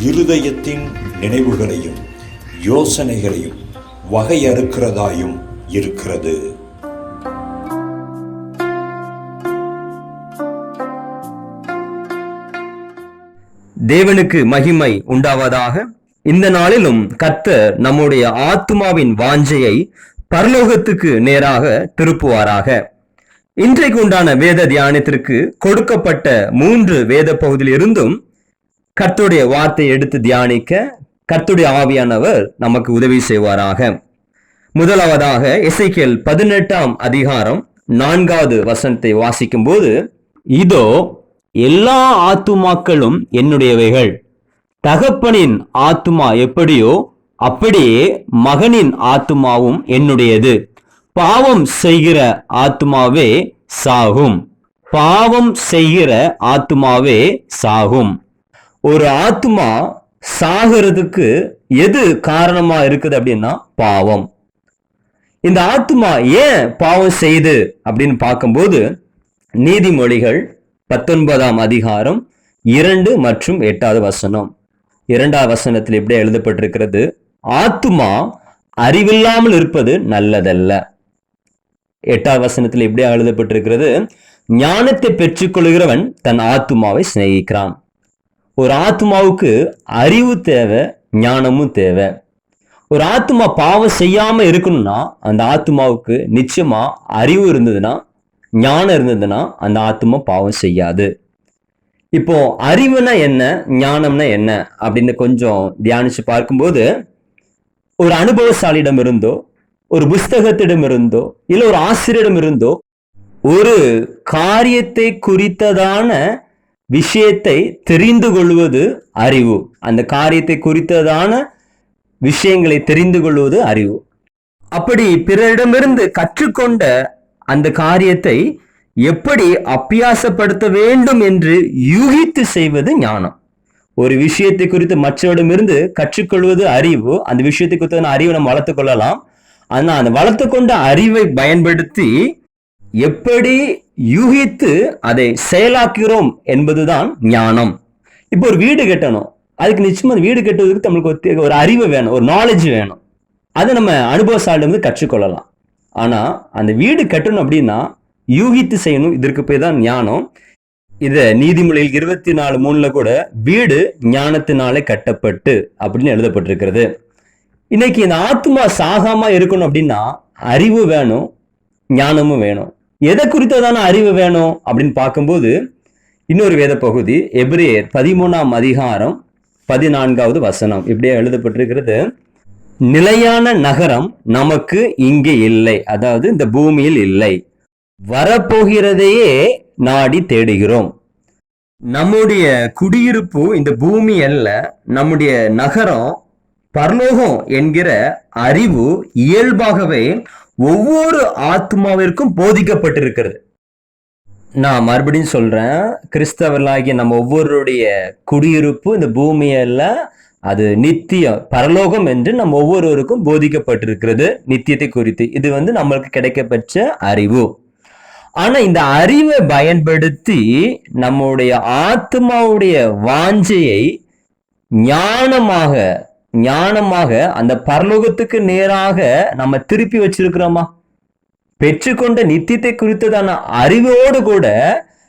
இருதயத்தின் நினைவுகளையும் யோசனைகளையும் வகையறுக்கிறதாயும் இருக்கிறது. தேவனுக்கு மகிமை உண்டாவதாக இந்த நாளிலும் கர்த்தர் நம்முடைய ஆத்மாவின் வாஞ்சையை பரலோகத்துக்கு நேராக திருப்புவாராக. இன்றைக்கு உண்டான வேத தியானத்திற்கு கொடுக்கப்பட்ட மூன்று வேத பகுதியில் கர்த்துடைய வார்த்தை வார்த்தையை எடுத்து தியானிக்க கர்த்துடைய ஆவியானவர் நமக்கு உதவி செய்வாராக. முதலாவதாக இசைக்கியல் பதினெட்டாம் அதிகாரம் நான்காவது வசனத்தை வாசிக்கும் போது இதோ எல்லா ஆத்துமாக்களும் என்னுடையவைகள். தகப்பனின் ஆத்துமா எப்படியோ அப்படியே மகனின் ஆத்துமாவும் என்னுடையது. பாவம் செய்கிற ஆத்துமாவே சாகும். பாவம் செய்கிற ஆத்துமாவே சாகும். ஒரு ஆத்துமா சாகிறதுக்கு எது காரணமா இருக்குது அப்படின்னா பாவம். இந்த ஆத்துமா ஏன் பாவம் செய்து அப்படின்னு பார்க்கும்போது நீதிமொழிகள் பத்தொன்பதாம் அதிகாரம் இரண்டு மற்றும் எட்டாவது வசனம். இரண்டாவது வசனத்தில் இப்படியே எழுதப்பட்டிருக்கிறது? ஆத்துமா அறிவில்லாமல் இருப்பது நல்லதல்ல. எட்டாவது வசனத்தில் இப்படியே எழுதப்பட்டிருக்கிறது? ஞானத்தை பெற்றுக்கொள்கிறவன் தன் ஆத்துமாவை சிநேகிக்கிறான். ஒரு ஆத்மாவுக்கு அறிவு தேவை ஞானமும் தேவை. ஒரு ஆத்மா பாவம் செய்யாமல் இருக்கணும்னா அந்த ஆத்மாவுக்கு நிச்சயமாக அறிவு இருந்ததுன்னா ஞானம் இருந்ததுன்னா அந்த ஆத்மா பாவம் செய்யாது. இப்போ அறிவுனா என்ன ஞானம்னா என்ன அப்படின்னு கொஞ்சம் தியானிச்சு பார்க்கும்போது ஒரு அனுபவசாலியிடம் இருந்தோ ஒரு புஸ்தகத்திடம் இருந்தோ இல்லை ஒரு ஆசிரியரிடம் இருந்தோ ஒரு காரியத்தை குறித்ததான விஷயத்தை தெரிந்து கொள்வது அறிவு. அந்த காரியத்தை குறித்ததான விஷயங்களை தெரிந்து கொள்வது அறிவு. அப்படி பிறரிடமிருந்து கற்றுக்கொண்ட அந்த காரியத்தை எப்படி அப்பியாசப்படுத்த வேண்டும் என்று யூகித்து செய்வது ஞானம். ஒரு விஷயத்தை குறித்து மற்றவரிடமிருந்து கற்றுக்கொள்வது அறிவு அந்த விஷயத்தை குறித்த அறிவை நம்ம வளர்த்துக் கொள்ளலாம். ஆனால் அந்த வளர்த்து கொண்ட அறிவை பயன்படுத்தி எப்படி யூகித்து அதை செயலாக்குகிறோம் என்பதுதான் ஞானம். இப்போ ஒரு வீடு கட்டணும். அதுக்கு நிச்சயமா அந்த வீடு கட்டுவதற்கு நம்மளுக்கு ஒரு ஒரு அறிவு வேணும் ஒரு நாலேஜ் வேணும். அதை நம்ம அனுபவசாலிருந்து கற்றுக்கொள்ளலாம். ஆனால் அந்த வீடு கட்டணும் அப்படின்னா யூகித்து செய்யணும். இதற்கு போய் தான் ஞானம். இதை நீதிமொழியில் இருபத்தி நாலு மூணுல கூட வீடு ஞானத்தினாலே கட்டப்பட்டு அப்படின்னு எழுதப்பட்டிருக்கிறது. இன்னைக்கு இந்த ஆத்மா சாகாம இருக்கணும் அப்படின்னா அறிவு வேணும் ஞானமும் வேணும். எதை குறித்ததான அறிவு வேணும் அப்படின்னு பார்க்கும்போது இன்னொரு வேத பகுதி எப்ரியர் பதிமூணாம் அதிகாரம் பதினான்காவது வசனம். இப்படியே எழுதப்பட்டிருக்கிறது நிலையான நகரம் நமக்கு இங்கே இல்லை. அதாவது இந்த பூமியில் இல்லை. வரப்போகிறதையே நாடி தேடுகிறோம். நம்முடைய குடியிருப்பு இந்த பூமி அல்ல நம்முடைய நகரம் பரலோகம் என்கிற அறிவு இயல்பாகவே ஒவ்வொரு ஆத்மாவிற்கும் போதிக்கப்பட்டிருக்கிறது. நான் மறுபடியும் சொல்கிறேன் கிறிஸ்தவர்களாகிய நம்ம ஒவ்வொருடைய குடியிருப்பு இந்த பூமியில் அது நித்தியம் பரலோகம் என்று நம்ம ஒவ்வொருவருக்கும் போதிக்கப்பட்டிருக்கிறது நித்தியத்தை குறித்து. இது வந்து நம்மளுக்கு கிடைக்கப்பெற்ற அறிவு. ஆனா இந்த அறிவை பயன்படுத்தி நம்முடைய ஆத்மாவுடைய வாஞ்சையை ஞானமாக ஞானமாக அந்த பரலோகத்துக்கு நேராக நம்ம திருப்பி வச்சிருக்கிறோமா? பெற்றுக்கொண்ட நித்தியத்தை குறித்ததான அறிவோடு கூட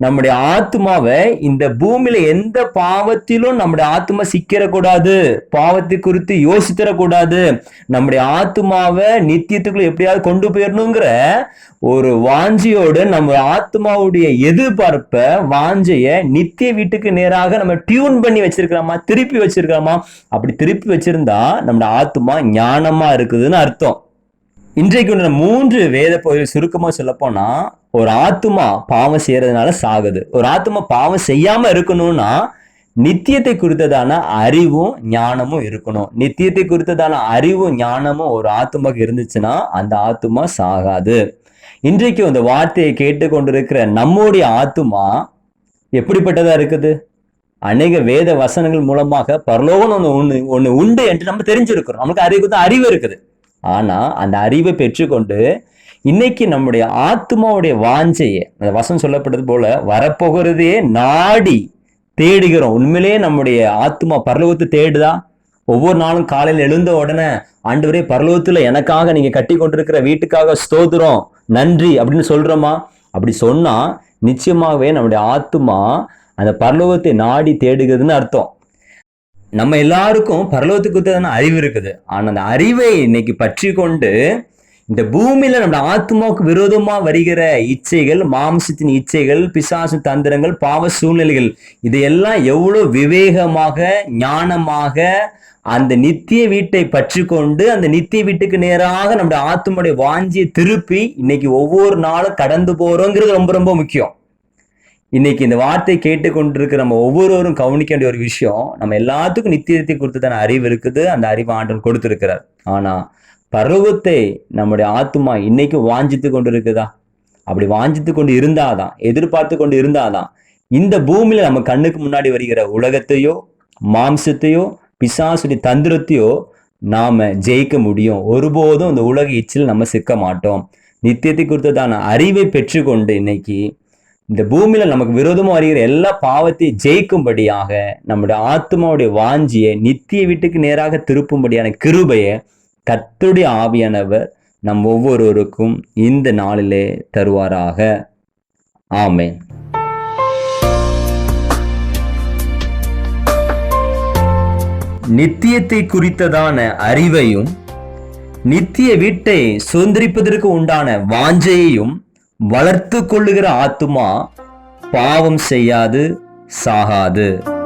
நம்முடைய ஆத்மாவை இந்த பூமியில எந்த பாவத்திலும் நம்முடைய ஆத்மா சிக்கிறக்கூடாது பாவத்தை குறித்து யோசித்தரக்கூடாது. நம்முடைய ஆத்மாவை நித்தியத்துக்குள்ள எப்படியாவது கொண்டு போயிடணுங்கிற ஒரு வாஞ்சியோடு நம்ம ஆத்மாவுடைய எதிர்பார்ப்ப வாஞ்சைய நித்திய வீட்டுக்கு நேராக நம்ம டியூன் பண்ணி வச்சிருக்கிறோமா திருப்பி வச்சிருக்கிறோமா? அப்படி திருப்பி வச்சிருந்தா நம்முடைய ஆத்மா ஞானமா இருக்குதுன்னு அர்த்தம். இன்றைக்கு உள்ள மூன்று வேத பகுதிகள் சுருக்கமாக சொல்லப்போனால் ஒரு ஆத்துமா பாவம் செய்யறதுனால சாகுது. ஒரு ஆத்துமா பாவம் செய்யாம இருக்கணும்னா நித்தியத்தை குறித்ததான அறிவும் ஞானமும் இருக்கணும். நித்தியத்தை குறித்ததான அறிவும் ஞானமும் ஒரு ஆத்மாக்கு இருந்துச்சுன்னா அந்த ஆத்மா சாகாது. இன்றைக்கு அந்த வார்த்தையை கேட்டுக்கொண்டிருக்கிற நம்முடைய ஆத்துமா எப்படிப்பட்டதா இருக்குது? அநேக வேத வசனங்கள் மூலமாக பரலோகம் ஒன்று ஒன்று ஒன்று உண்டு என்று நம்ம தெரிஞ்சிருக்கிறோம். நமக்கு அறிவு தான் அறிவு இருக்குது. ஆனா அந்த அறிவை பெற்றுக்கொண்டு இன்னைக்கு நம்முடைய ஆத்மாவுடைய வாஞ்சையை அந்த வசம் சொல்லப்பட்டது போல வரப்போகிறதே நாடி தேடுகிறோம். உண்மையிலேயே நம்முடைய ஆத்மா பரலோகத்தை தேடுதா? ஒவ்வொரு நாளும் காலையில் எழுந்த உடனே ஆண்டவரே பரலோகத்தில் எனக்காக நீங்கள் கட்டி கொண்டிருக்கிற வீட்டுக்காக ஸ்தோத்திரம் நன்றி அப்படின்னு சொல்கிறோமா அப்படி சொன்னால் நிச்சயமாகவே நம்முடைய ஆத்மா அந்த பரலோகத்தை நாடி தேடுகிறதுன்னு அர்த்தம். நம்ம எல்லாருக்கும் பரலோகத்துக்கு அறிவு இருக்குது. ஆனால் அந்த அறிவை இன்னைக்கு பற்றி கொண்டு இந்த பூமியில நம்ம ஆத்மாவுக்கு விரோதமா வருகிற இச்சைகள் மாம்சத்தின் இச்சைகள் பிசாசு தந்திரங்கள் பாவ சூழ்நிலைகள் இதையெல்லாம் எவ்வளவு விவேகமாக ஞானமாக அந்த நித்திய வீட்டை பற்றி கொண்டு அந்த நித்திய வீட்டுக்கு நேராக நம்முடைய ஆத்மாவுடைய வாஞ்சியை திருப்பி இன்னைக்கு ஒவ்வொரு நாளும் கடந்து போறோங்கிறது ரொம்ப ரொம்ப முக்கியம். இன்னைக்கு இந்த வார்த்தை கேட்டுக்கொண்டிருக்கிற நம்ம ஒவ்வொருவரும் கவனிக்க வேண்டிய ஒரு விஷயம் நம்ம எல்லாத்துக்கும் நித்தியத்தை குறித்ததான அறிவு இருக்குது அந்த அறிவு ஆண்டவன் கொடுத்துருக்கிறார். ஆனா பருவத்தை நம்முடைய ஆத்மா இன்னைக்கு வாஞ்சித்து கொண்டு இருக்குதா அப்படி வாஞ்சித்து கொண்டு இருந்தாதான் எதிர்பார்த்து கொண்டு இருந்தாதான் இந்த பூமியில நம்ம கண்ணுக்கு முன்னாடி வருகிற உலகத்தையோ மாம்சத்தையோ பிசாசுடைய தந்திரத்தையோ நாம ஜெயிக்க முடியும். ஒருபோதும் இந்த உலக இச்சில் நம்ம சிக்க மாட்டோம். நித்தியத்தை குறித்ததான அறிவை பெற்றுக்கொண்டு இன்னைக்கு இந்த பூமியில நமக்கு விரோதமாக வருகிற எல்லா பாவத்தையும் ஜெயிக்கும்படியாக நம்முடைய ஆத்மாவுடைய வாஞ்சியை நித்திய வீட்டுக்கு நேராக திருப்பும்படியான கிருபையை கத்துடைய ஆவியானவர் நம் ஒவ்வொருவருக்கும் இந்த நாளிலே தருவாராக. ஆமேன். நித்தியத்தை குறித்ததான அறிவையும் நித்திய வீட்டை சுதந்திரிப்பதற்கு உண்டான வாஞ்சையையும் வளர்த்து கொள்ளுகிற ஆத்துமா பாவம் செய்யாது சாகாது.